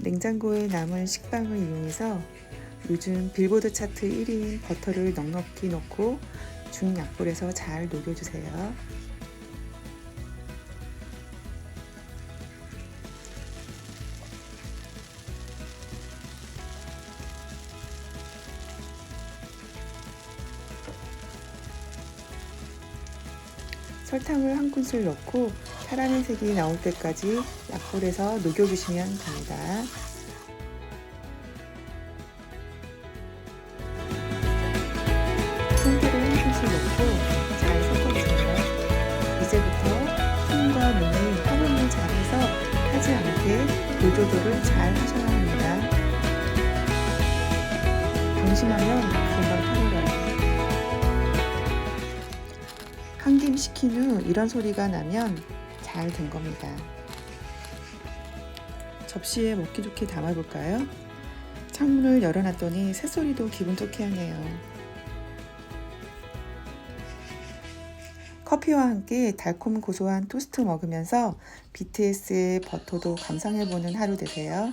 냉장고에 남은 식빵을 이용해서 요즘 빌보드 차트 1위인 버터를 넉넉히 넣고 중약불에서 잘 녹여주세요. 설탕을 한 큰술 넣고 파란의 색이 나올 때까지 약불에서 녹여주시면 됩니다. 통깨를 한 큰술 넣고 잘 섞어주세요. 이제부터 손과 눈이 협응을 잘해서 타지 않게 노조도를 잘 하셔야 합니다. 방심하면 한김 식힌 후 이런 소리가 나면 잘 된 겁니다. 접시에 먹기 좋게 담아볼까요? 창문을 열어놨더니 새소리도 기분 좋게 하네요. 커피와 함께 달콤 고소한 토스트 먹으면서 BTS의 버터도 감상해보는 하루 되세요.